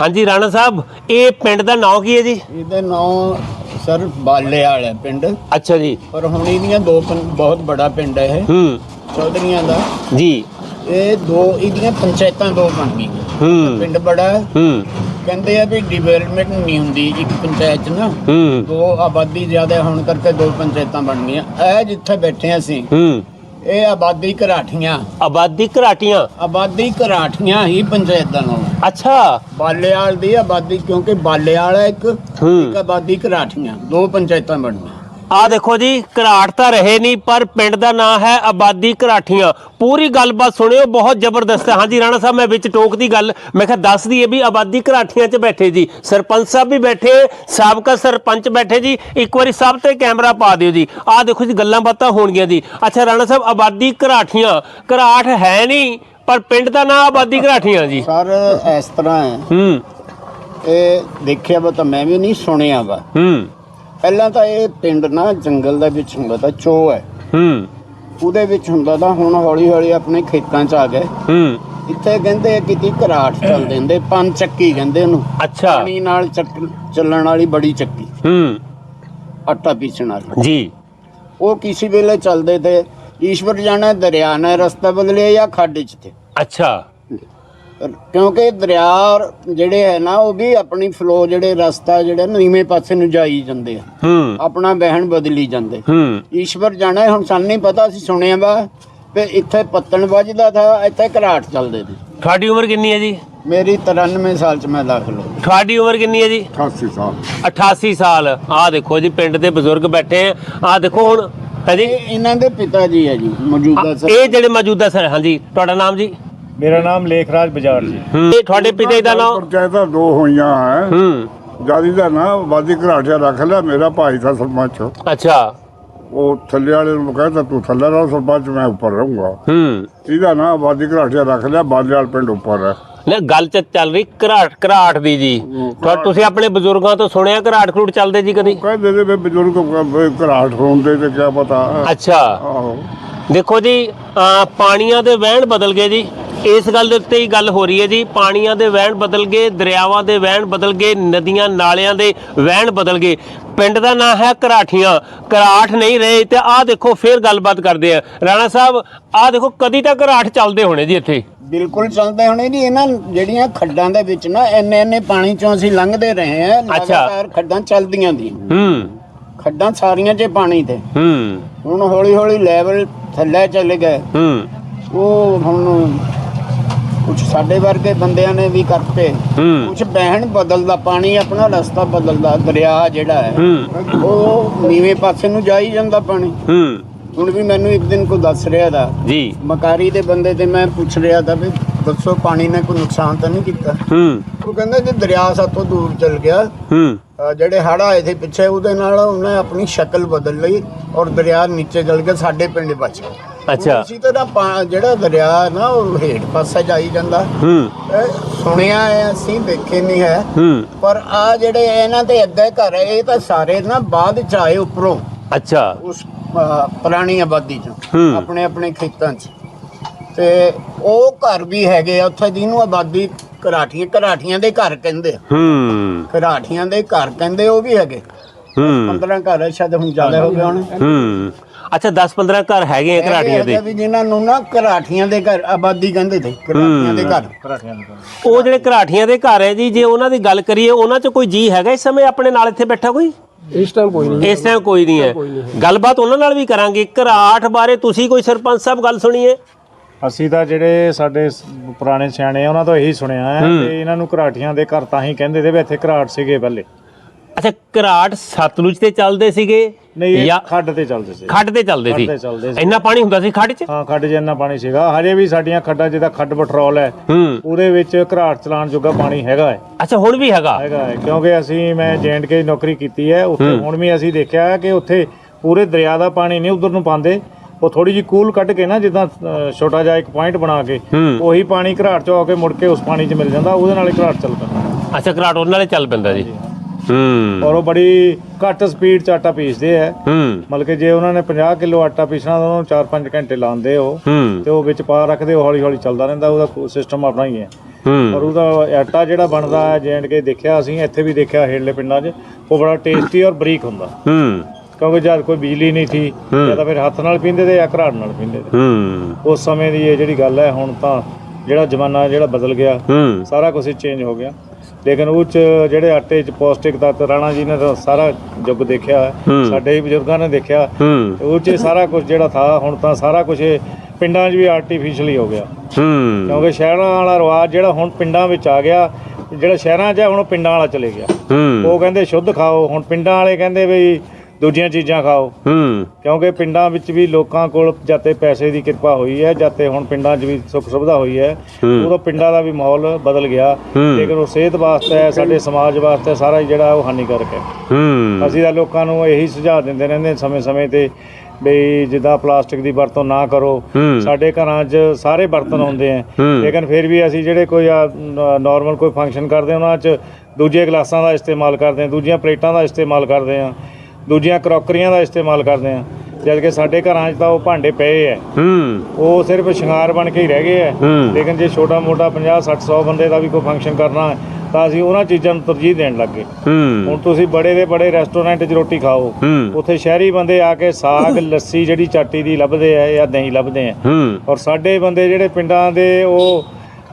ਹਾਂਜੀ ਰਾਣਾ ਸਾਹਿਬ ਇਹ ਪਿੰਡ ਦਾ ਨਾਂ ਕੀ ਹੈ ਜੀ? ਇਹਦੇ ਨਾਂ ਸਰ ਬਾਲੇ ਵਾਲਾ ਪਿੰਡ। ਅੱਛਾ ਜੀ। ਪਰ ਹੁਣ ਇਹਦੀਆਂ ਦੋ ਪਿੰ- ਬਹੁਤ ਬੜਾ ਪਿੰਡ ਹੈ ਇਹ। ਹੂੰ। ਚੌਧਰੀਆਂ ਦਾ। ਜੀ। ਇਹ ਦੋ ਇਹਦੀਆਂ ਪੰਚਾਇਤਾਂ ਦੋ ਬਣ ਗਈਆਂ। ਹੂੰ। ਪਿੰਡ ਬੜਾ ਹੈ। ਹੂੰ। ਕਹਿੰਦੇ ਆ ਵੀ ਡਿਵੈਲਪਮੈਂਟ ਨਹੀਂ ਹੁੰਦੀ ਇੱਕ ਪੰਚਾਇਤ 'ਚ ਨਾ। ਹੂੰ। ਦੋ ਆਬਾਦੀ ਜ਼ਿਆਦਾ ਹੋਣ ਕਰਕੇ ਦੋ ਪੰਚਾਇਤਾਂ ਬਣ ਗਈਆਂ। ਇਹ ਜਿੱਥੇ ਬੈਠੇ ਅਸੀਂ ਹੂੰ। ਇਹ ਆਬਾਦੀ ਘਰਾਠੀਆਂ। ਆਬਾਦੀ ਘਰਾਟੀਆਂ? ਆਬਾਦੀ ਘਰਾਠੀਆਂ ਹੀ ਪੰਚਾਇਤਾਂ ਨਾਲ। ਅੱਛਾ। ਬਾਲੇਵਾਲ ਦੀ ਆਬਾਦੀ ਕਿਉਂਕਿ ਬਾਲੇਵਾਲ ਹੈ ਇੱਕ ਹੂੰ। ਇੱਕ ਆਬਾਦੀ ਘਰਾਠੀਆਂ ਦੋ ਪੰਚਾਇਤਾਂ ਬਣੀਆਂ। ਆ ਦੇਖੋ ਜੀ ਘਰਾਟ ਤਾਂ ਰਹੇ ਨਹੀਂ ਪਰ ਪਿੰਡ ਦਾ ਨਾਂ ਹੈ ਆਬਾਦੀ ਘਰਾਠੀਆਂ। ਪੂਰੀ ਗੱਲਬਾਤ ਸੁਣਿਓ ਬਹੁਤ ਜ਼ਬਰਦਸਤ ਹੈ। ਹਾਂਜੀ ਰਾਣਾ ਸਾਹਿਬ ਮੈਂ ਵਿੱਚ ਟੋਕ ਦੀ ਗੱਲ ਮੈਂ ਕਿਹਾ ਦੱਸ ਦਈਏ ਵੀ ਆਬਾਦੀ ਘਰਾਠੀਆਂ 'ਚ ਬੈਠੇ ਜੀ। ਸਰਪੰਚ ਸਾਹਿਬ ਵੀ ਬੈਠੇ ਸਾਬਕਾ ਸਰਪੰਚ ਬੈਠੇ ਜੀ। ਇੱਕ ਵਾਰੀ ਸਭ ਤੇ ਕੈਮਰਾ ਪਾ ਦਿਓ ਜੀ। ਆ ਦੇਖੋ ਜੀ ਗੱਲਾਂ ਬਾਤਾਂ ਹੋਣਗੀਆਂ ਜੀ। ਅੱਛਾ ਰਾਣਾ ਸਾਹਿਬ ਆਬਾਦੀ ਘਰਾਠੀਆਂ। ਘਰਾਟ ਹੈ ਨਹੀਂ ਪਰ ਪਿੰਡ ਦਾ ਨਾਂ ਆਬਾਦੀ ਘਰਾਠੀਆਂ ਜੀ। ਸਰ ਇਸ ਤਰ੍ਹਾਂ ਹੈ। ਹੂੰ। ਇਹ ਦੇਖਿਆ ਵਾ ਤਾਂ ਮੈਂ ਵੀ ਨਹੀਂ ਸੁਣਿਆ ਵਾ। ਹੂੰ। ਪਹਿਲਾਂ ਤਾਂ ਇਹ ਪਿੰਡ ਨਾ ਜੰਗਲ ਦੇ ਵਿੱਚ ਹੁੰਦਾ ਤਾਂ ਚੋ ਹੈ। ਹੂੰ। ਉਹਦੇ ਵਿੱਚ ਹੁੰਦਾ ਤਾਂ ਹੁਣ ਹੌਲੀ ਹੌਲੀ ਆਪਣੇ ਖੇਤਾਂ 'ਚ ਆ ਗਏ। ਹੂੰ। ਇੱਥੇ ਕਹਿੰਦੇ ਕਿਤੇ ਘਰਾਟ ਚੱਲ ਦਿੰਦੇ ਪੰਜ ਚੱਕੀ ਕਹਿੰਦੇ ਉਹਨੂੰ। ਅੱਛਾ। ਪਾਣੀ ਨਾਲ ਚੱਕ ਚੱਲਣ ਵਾਲੀ ਬੜੀ ਚੱਕੀ। ਹੂੰ। ਆਟਾ ਪੀਸਣ ਵਾਲੀ। ਜੀ। ਉਹ ਕਿਸੇ ਵੇਲੇ ਚੱਲਦੇ ਤੇ ਈਸ਼ਵਰ ਜਾਣਾ ਦਰਿਆ ਨੇ ਰਸਤਾ ਬਦਲਿਆ ਜਾਂ ਖੱਡ 'ਚ ਤੇ। ਅੱਛਾ। ਕਿਉਂਕਿ ਦਰਿਆ ਜਿਹੜੇ ਹੈ ਨਾ ਉਹ ਵੀ ਆਪਣੀ ਫਲੋ ਜਿਹੜੇ ਰਸਤਾ ਜਿਹੜੇ ਨੀਵੇਂ ਪਾਸੇ ਨੂੰ ਜਾਈ ਜਾਂਦੇ ਆ। ਆਪਣਾ ਬਹਿਣ ਬਦਲੀ ਜਾਂਦੇ। ਹੂੰ। ਈਸ਼ਵਰ ਜਾਣਾ ਹੁਣ ਸਾਨੂੰ ਨਹੀਂ ਪਤਾ ਅਸੀਂ ਸੁਣਿਆ ਵਾ ਵੀ ਇੱਥੇ ਪੱਤਣ ਵੱਜਦਾ ਥਾ ਇੱਥੇ ਘਰਾਟ ਚੱਲਦੇ ਨੇ ਤੁਹਾਡੀ ਉਮਰ ਕਿੰਨੀ ਹੈ ਜੀ? ਮੇਰੀ 93 ਸਾਲ ਚ ਮੈਂ ਦਾਖਲ ਹੋ ਤੁਹਾਡੀ ਉਮਰ ਕਿੰਨੀ ਹੈ ਜੀ? 88 ਸਾਲ। 88 ਸਾਲ। ਆਹ ਦੇਖੋ ਜੀ ਪਿੰਡ ਦੇ ਬਜ਼ੁਰਗ ਬੈਠੇ ਆ। ਆਹ ਦੇਖੋ ਹੁਣ ਹੈ ਜੀ? ਇਹ ਇਹਨਾਂ ਦੇ ਪਿਤਾ ਜੀ ਹੈ ਜੀ ਮੌਜੂਦਾ ਸਰ। ਇਹ ਜਿਹੜੇ ਮੌਜੂਦਾ ਸਰ ਹਾਂਜੀ ਤੁਹਾਡਾ ਨਾਮ ਜੀ? ਮੇਰਾ ਨਾਮ ਲੇਖਰਾਜ ਬਜਾਰ ਜੀ। ਇਹ ਤੁਹਾਡੇ ਪਿਤਾ ਜੀ ਦਾ ਨਾਮ ਪੰਚਾਇਤਾਂ ਦੋ ਹੋਈਆਂ ਹੈ। ਹੂੰ। ਜਿਆਦੀ ਦਾ ਨਾ ਵਾਦੀ ਘਰਾਟਿਆ ਰੱਖ ਲਿਆ ਮੇਰਾ ਭਾਈ ਦਾ ਸਰਪੰਚ। ਅੱਛਾ। ਉਹ ਥੱਲੇ ਵਾਲੇ ਨੂੰ ਕਹਿੰਦਾ ਤੂੰ ਥੱਲੇ ਰਹੋ ਸਰਪੰਚ ਮੈਂ ਉੱਪਰ ਰਹੂੰਗਾ। ਹੂੰ। ਇਹਦਾ ਨਾ ਵਾਦੀ ਘਰਾਟਿਆ ਰੱਖ ਲਿਆ ਬਾਦੇਵਾਲ ਪਿੰਡ ਉੱਪਰ ਹੈ। ਨਾ ਗੱਲ ਚ ਚੱਲ ਰਹੀ ਘਰਾਟ ਘਰਾਟ ਦੀ ਜੀ। ਤੁਹਾ- ਤੁਸੀਂ ਆਪਣੇ ਬਜ਼ੁਰਗਾਂ ਤੋਂ ਸੁਣਿਆ ਘਰਾਟ ਖਰੂਟ ਚੱਲਦੇ ਜੀ ਕਦੀ? ਕਹਿੰਦੇ ਨੇ ਵੀ ਬਜ਼ੁਰਗ ਘਰਾਟ ਹੋਣਦੇ ਤੇ ਕਿਆ ਪਤਾ। ਅੱਛਾ। ਆਹੋ। ਦੇਖੋ ਜੀ ਅਹ ਪਾਣੀਆਂ ਦੇ ਵਹਿਣ ਬਦਲ ਗਏ ਜੀ। ਇਸ ਗੱਲ ਦੇ ਉੱਤੇ ਹੀ ਗੱਲ ਹੋ ਰਹੀ ਹੈ ਜੀ। ਪਾਣੀਆਂ ਦੇ ਵਹਿਣ ਬਦਲ ਗਏ ਦਰਿਆਵਾਂ ਦੇ ਵਹਿਣ ਬਦਲ ਗਏ ਨਦੀਆਂ ਨਾਲਿਆਂ ਦੇ ਵਹਿਣ ਬਦਲ ਗਏ। ਪਿੰਡ ਦਾ ਨਾਂ ਹੈ ਘਰਾਠੀਆਂ ਘਰਾਟ ਨਹੀਂ ਰਹੇ ਤੇ ਆਹ ਦੇਖੋ ਫੇਰ ਗੱਲਬਾਤ ਕਰਦੇ ਆ। ਰਾਣਾ ਸਾਹਿਬ ਆਹ ਦੇਖੋ ਕਦੀ ਤਾਂ ਘਰਾਟ ਚੱਲਦੇ ਹੋਣੇ ਜੀ ਇੱਥੇ। ਬਿਲਕੁਲ ਚੱਲਦੇ ਹੋਣੇ ਜੀ। ਇਹਨਾਂ ਜਿਹੜੀਆਂ ਖੱਡਾਂ ਦੇ ਵਿੱਚ ਨਾ ਇੰਨੇ ਇੰਨੇ ਪਾਣੀ ਚੋਂ ਅਸੀਂ ਲੰਘਦੇ ਰਹੇ ਅੱਛਾ। ਲਗਾਤਾਰ ਖੱਡਾਂ ਚੱਲਦੀਆਂ ਦੀ ਹੂੰ। ਖੱਡਾਂ ਸਾਰੀਆਂ 'ਚ ਪਾਣੀ ਤੇ। ਹੂੰ। ਹੁਣ ਹੌਲੀ ਹੌਲੀ ਲੈਵਲ ਥੱਲੇ ਚਲੇ ਗਏ। ਹੂੰ। ਉਹ ਹੁਣ ਕੁਝ ਸਾਡੇ ਵਰਗੇ ਬੰਦਿਆਂ ਨੇ ਵੀ ਕਰਤੇ। ਹੂੰ। ਕੁਝ ਬਹਿਣ ਬਦਲਦਾ ਪਾਣੀ ਆਪਣਾ ਰਸਤਾ ਬਦਲਦਾ ਦਰਿਆ ਜਿਹੜਾ ਹੈ ਹੂੰ। ਉਹ ਨੀਵੇਂ ਪਾਸੇ ਨੂੰ ਜਾਈ ਜਾਂਦਾ ਪਾਣੀ। ਹੂੰ। ਹੁਣ ਵੀ ਮੈਨੂੰ ਇੱਕ ਦਿਨ ਕੋ ਦੱਸ ਰਿਹਾ ਦਾ ਜੀ। ਮਕਾਰੀ ਦੇ ਬੰਦੇ ਤੇ ਮੈਂ ਪੁੱਛ ਰਿਹਾ ਦਾ ਵੀ ਦੱਸੋ ਪਾਣੀ ਨੇ ਕੋਈ ਨੁਕਸਾਨ ਤਾਂ ਨਹੀਂ ਕੀਤਾ? ਹੂੰ। ਉਹ ਕਹਿੰਦਾ ਜੇ ਦਰਿਆ ਸਾਤੋਂ ਦੂਰ ਚਲ ਗਿਆ ਹੂੰ। ਅ, ਜਿਹੜੇ ਹੜ੍ਹ ਆਏ ਸੀ ਪਿੱਛੇ ਉਹਦੇ ਨਾਲ ਉਹਨੇ ਆਪਣੀ ਸ਼ਕਲ ਬਦਲ ਲਈ ਔਰ ਦਰਿਆ ਨੀਚੇ ਚਲ ਗਿਆ ਸਾਡੇ ਪਿੰਡ ਬਚ ਗਿਆ ਅੱਛਾ। ਇਸੇ ਤਰ੍ਹਾਂ ਪਾ- ਜਿਹੜਾ ਦਰਿਆ ਹੈ ਨਾ ਉਹ ਹੇਠ ਪਾਸੇ ਜਾਈ ਜਾਂਦਾ। ਹੂੰ। ਇਹ ਸੁਣਿਆ ਹੈ ਅਸੀਂ ਦੇਖੇ ਨਹੀਂ ਹੈ। ਹੂੰ। ਪਰ ਆ ਜਿਹੜੇ ਇਹਨਾਂ ਦੇ ਅੱਗੇ ਘਰ ਹੈ ਇਹ ਤਾਂ ਸਾਰੇ ਨਾ ਬਾਅਦ ਚ ਆਏ ਉੱਪਰੋਂ। ਅੱਛਾ। ਉਸ ਅ, ਪੁਰਾਣੀ ਆਬਾਦੀ ਚ ਹੂੰ। ਆਪਣੇ ਆਪਣੇ ਖੇਤਾਂ ਚ। ਤੇ ਉਹ ਘਰ ਵੀ ਹੈਗੇ ਆ ਉੱਥੇ ਜਿਹਨੂੰ ਆਬਾਦੀ ਘਰਾਠੀਆਂ ਘਰਾਠੀਆਂ ਦੇ ਘਰ ਕਹਿੰਦੇ ਆ। ਹੂੰ। ਘਰਾਠੀਆਂ ਦੇ ਘਰ ਕਹਿੰਦੇ ਉਹ ਵੀ ਹੈਗੇ। ਹੂੰ। 15 ਘਰ ਆ, ਸ਼ਾਇਦ ਹੁਣ ਜ਼ਿਆਦਾ ਹੋ ਗਏ ਹੁਣ। ਹੂੰ। ਅੱਛਾ 10 15 ਘਰ ਹੈਗੇ ਆ ਘਰਾਟੀਆਂ ਦੇ। ਵੀ ਜਿਨ੍ਹਾਂ ਨੂੰ ਨਾ ਘਰਾਠੀਆਂ ਦੇ ਘਰ ਆਬਾਦੀ ਕਹਿੰਦੇ ਤੇ ਘਰਾਠੀਆਂ ਦੇ ਘਰ। ਉਹ ਜਿਹੜੇ ਘਰਾਟੀਆਂ ਦੇ ਘਰ ਹੈ ਜੀ ਜੇ ਉਹਨਾਂ ਦੀ ਗੱਲ ਕਰੀਏ ਉਹਨਾਂ 'ਚ ਕੋਈ ਜੀ ਹੈਗਾ ਇਸ ਸਮੇਂ ਆਪਣੇ ਨਾਲ ਇੱਥੇ ਬੈਠਾ ਕੋਈ? ਇਸ ਟਾਈਮ ਕੋਈ ਨਹੀਂ। ਇਸ ਟਾਈਮ ਕੋਈ ਨਹੀਂ ਹੈ। ਗੱਲਬਾਤ ਉਹਨਾਂ ਨਾਲ ਵੀ ਕਰਾਂਗੇ। ਘਰਾਟ ਬਾਰੇ ਤੁਸੀਂ ਕੋਈ ਸਰਪੰਚ ਸਾਹਿਬ ਗੱਲ ਸੁਣੀਏ? ਅਸੀਂ ਤਾਂ ਜਿਹੜੇ ਸਾਡੇ ਸ- ਪੁਰਾਣੇ ਸਿਆਣੇ ਆ ਉਹਨਾਂ ਤੋਂ ਇਹੀ ਸੁਣਿਆ ਹੈ ਤੇ ਇਹਨਾਂ ਨੂੰ ਘਰਾਟੀਆਂ ਦੇ ਘਰ ਤਾਂ ਹੀ ਕਹਿੰਦੇ ਤੇ ਵੀ ਇੱਥੇ ਘਰਾਟ ਸੀਗੇ ਪਹਿਲੇ। ਅੱਛਾ ਘਰਾਟ ਸਤਲੁਜ ਤੇ ਚੱਲਦੇ ਸੀਗੇ। ਨਹੀਂ ਇਹ ਜਾਂ ਖੱਡ ਤੇ ਚੱਲਦੇ ਸੀ। ਖੱਡ ਤੇ ਚੱਲਦੇ ਖੱਡ ਤੇ ਚੱਲਦੇ ਸੀ। ਇੰਨਾ ਪਾਣੀ ਹੁੰਦਾ ਸੀ ਖੱਡ 'ਚ? ਹਾਂ ਖੱਡ 'ਚ ਇੰਨਾ ਪਾਣੀ ਸੀਗਾ। ਹਜੇ ਵੀ ਸਾਡੀਆਂ ਖੱਡਾਂ ਜਿਹਦਾ ਖੱਡ ਪੈਟਰੋਲ ਹੈ। ਹੂੰ। ਉਹਦੇ ਵਿੱਚ ਘਰਾਟ ਚਲਾਉਣ ਜੋਗਾ ਪਾਣੀ ਹੈਗਾ ਹੈ। ਅੱਛਾ ਹੁਣ ਵੀ ਹੈਗਾ? ਹੈਗਾ ਹੈ ਕਿਉਂਕਿ ਅਸੀਂ ਮੈਂ ਕੇ ਨੌਕਰੀ ਕੀਤੀ ਹੈ। ਉੱਥੇ ਹੁਣ ਵੀ ਅਸੀਂ ਦੇਖਿਆ ਹੈ ਕਿ ਉੱਥੇ ਪੂਰੇ ਦਰਿਆ ਦਾ ਪਾਣੀ ਨਹੀਂ ਉਧਰ ਨੂੰ ਪਾਉਂਦੇ। ਉਹ ਥੋੜੀ ਜਿਹੀ ਕੂਲ ਕੱਢ ਕੇ ਨਾ ਜਿੱਦਾਂ ਛੋਟਾ ਜਿਹਾ ਇੱਕ ਪੁਆਇੰਟ ਬਣਾ ਕੇ। ਉਹੀ ਪਾਣੀ ਘਰਾਟ ਚੋਂ ਆ ਕੇ ਮੁੜ ਕੇ ਉਸ ਪਾਣੀ 'ਚ ਮਿਲ ਜਾਂਦਾ। ਉਹਦੇ ਨਾਲ ਹੀ ਘਰਾਟ ਚੱਲਦਾ ਅੱਛਾ ਘਰਾਟ ਉਹਨਾਂ ਨਾਲ ਚੱਲ ਪੈਂਦਾ ਜੀ। ਹੂੰ। ਔਰ ਉਹ ਬੜੀ ਘੱਟ ਸਪੀਡ 'ਚ ਆਟਾ ਪੀਸਦੇ ਆ। ਹੂੰ। ਮਤਲਬ ਕਿ ਜੇ ਉਹਨਾਂ ਨੇ 50 ਕਿਲੋ ਆਟਾ ਪੀਸਣਾ ਤਾਂ ਉਹਨੂੰ 4-5 ਘੰਟੇ ਲਾਉਂਦੇ ਉਹ। ਹੂੰ। ਤੇ ਉਹ ਵਿੱਚ ਪਾ ਰੱਖਦੇ ਉਹ ਹੌਲੀ ਹੌਲੀ ਚੱਲਦਾ ਰਹਿੰਦਾ ਉਹਦਾ ਸਿਸਟਮ ਆਪਣਾ ਹੀ ਹੈ। ਹੂੰ। ਔਰ ਉਹਦਾ ਆਟਾ ਜਿਹੜਾ ਬਣਦਾ ਹੈ ਕੇ ਦੇਖਿਆ ਅਸੀਂ ਇੱਥੇ ਵੀ ਦੇਖਿਆ ਹੇਠਲੇ ਪਿੰਡਾਂ 'ਚ ਉਹ ਬੜਾ ਟੇਸਟੀ ਔਰ ਬਰੀਕ ਹੁੰਦਾ। ਹੂੰ। ਕਿਉਂਕਿ ਜਦ ਕੋਈ ਬਿਜਲੀ ਨਹੀਂ ਸੀ ਜਾਂ ਤਾਂ ਫਿਰ ਹੱਥ ਨਾਲ ਪੀਂਦੇ ਤੇ ਜਾਂ ਘਰਾੜ ਨਾਲ ਪੀਂਦੇ ਤੇ। ਹੂੰ। ਉਸ ਸਮੇਂ ਦੀ ਇਹ ਜਿਹੜੀ ਗੱਲ ਹੈ ਹੁਣ ਤਾਂ ਜਿਹੜਾ ਜ਼ਮਾਨਾ ਜਿਹੜਾ ਬਦਲ ਗਿਆ ਸਾਰਾ ਕੁਝ ਚੇਂਜ ਹੋ ਗਿਆ। ਲੇਕਿਨ ਉਹ ਚ ਜਿਹੜੇ ਆਟੇ ਚ ਪੌਸ਼ਟਿਕ ਤੱਤ ਰਾਣਾ ਜੀ ਨੇ ਤਾਂ ਸਾਰਾ ਯੁੱਗ ਦੇਖਿਆ ਹੈ। ਹੂੰ। ਸਾਡੇ ਬਜ਼ੁਰਗਾਂ ਨੇ ਦੇਖਿਆ। ਉਹ ਚ ਸਾਰਾ ਕੁਝ ਜਿਹੜਾ ਥਾ ਹੁਣ ਤਾਂ ਸਾਰਾ ਕੁਝ ਪਿੰਡਾਂ 'ਚ ਵੀ ਆਰਟੀਫੀਸ਼ੀਅਲੀ ਹੋ ਗਿਆ। ਹੂੰ। ਕਿਉਂਕਿ ਸ਼ਹਿਰਾਂ ਵਾਲਾ ਰਿਵਾਜ ਜਿਹੜਾ ਹੁਣ ਪਿੰਡਾਂ ਵਿੱਚ ਆ ਗਿਆ ਜਿਹੜਾ ਸ਼ਹਿਰਾਂ 'ਚ ਹੈ ਹੁਣ ਪਿੰਡਾਂ ਵਾਲਾ ਚਲੇ ਗਿਆ। ਉਹ ਕਹਿੰਦੇ ਸ਼ੁੱਧ ਖਾਓ ਹੁਣ ਪਿੰਡਾਂ ਵਾਲੇ ਕਹਿੰਦੇ ਵੀ ਦੂਜੀਆਂ ਚੀਜ਼ਾਂ ਖਾਓ। ਹੂੰ। ਕਿਉਂਕਿ ਪਿੰਡਾਂ ਵਿੱਚ ਵੀ ਲੋਕਾਂ ਕੋਲ ਜਾਤੇ ਪੈਸੇ ਦੀ ਕਿਰਪਾ ਹੋਈ ਹੈ ਜਾਤੇ ਹੁਣ ਪਿੰਡਾਂ 'ਚ ਵੀ ਸੁੱਖ ਸੁਵਿਧਾ ਹੋਈ ਹੈ। ਉਦੋਂ ਪਿੰਡਾਂ ਦਾ ਵੀ ਮਾਹੌਲ ਬਦਲ ਗਿਆ। ਲੇਕਿਨ ਉਹ ਸਿਹਤ ਵਾਸਤੇ ਹੈ, ਸਾਡੇ ਸਮਾਜ ਵਾਸਤੇ ਸਾਰਾ ਜਿਹੜਾ ਉਹ ਹਾਨੀਕਾਰਕ ਹੈ। ਹੂੰ। ਅਸੀਂ ਤਾਂ ਲੋਕਾਂ ਨੂੰ ਇਹੀ ਸੁਝਾਅ ਦਿੰਦੇ ਰਹਿੰਦੇ ਸਮੇਂ-ਸਮੇਂ ਤੇ ਵੀ ਜਿੱਦਾਂ ਪਲਾਸਟਿਕ ਦੀ ਵਰਤੋਂ ਨਾ ਕਰੋ। ਸਾਡੇ ਘਰਾਂ 'ਚ ਸਾਰੇ ਬਰਤਨ ਹੁੰਦੇ ਆ। ਲੇਕਿਨ ਫਿਰ ਵੀ ਅਸੀਂ ਜਿਹੜੇ ਕੋਈ ਨਾਰਮਲ ਕੋਈ ਫੰਕਸ਼ਨ ਕਰਦੇ ਹਾਂ, ਉਹਨਾਂ 'ਚ ਦੂਜੇ ਗਲਾਸਾਂ ਦਾ ਇਸਤੇਮਾਲ ਕਰਦੇ ਹਾਂ ਦੂਜੀਆਂ ਪਲੇਟਾਂ ਦਾ ਇਸਤੇਮਾਲ ਕਰਦੇ ਹਾਂ। ਦੂਜੀਆਂ ਕਰੋਕਰੀਆਂ ਦਾ ਇਸਤੇਮਾਲ ਕਰਦੇ ਹਾਂ ਜਦ ਕਿ ਸਾਡੇ ਘਰਾਂ 'ਚ ਤਾਂ ਉਹ ਭਾਂਡੇ ਪਏ ਐ ਹੂੰ। ਉਹ ਸਿਰਫ ਸ਼ਿੰਗਾਰ ਬਣ ਕੇ ਹੀ ਰਹਿ ਗਏ ਐ। ਲੇਕਿਨ ਜੇ ਛੋਟਾ ਮੋਟਾ 50 60 100 ਬੰਦੇ ਦਾ ਵੀ ਕੋਈ ਫੰਕਸ਼ਨ ਕਰਨਾ ਹੈ ਤਾਂ ਅਸੀਂ ਉਹਨਾਂ ਚੀਜ਼ਾਂ ਨੂੰ ਤਰਜੀਹ ਦੇਣ ਲੱਗੇ ਹੁਣ ਤੁਸੀਂ ਬੜੇ ਦੇ ਬੜੇ ਰੈਸਟੋਰੈਂਟ 'ਚ ਰੋਟੀ ਖਾਓ। ਉੱਥੇ ਸ਼ਹਿਰੀ ਬੰਦੇ ਆ ਕੇ ਸਾਗ ਲੱਸੀ ਜਿਹੜੀ ਚਾਟੀ ਦੀ ਲੱਭਦੇ ਆ ਜਾਂ ਦਹੀਂ ਲੱਭਦੇ ਆ। ਹੂੰ। ਔਰ ਸਾਡੇ ਬੰਦੇ ਜਿਹੜੇ ਪਿੰਡਾਂ ਦੇ ਉਹ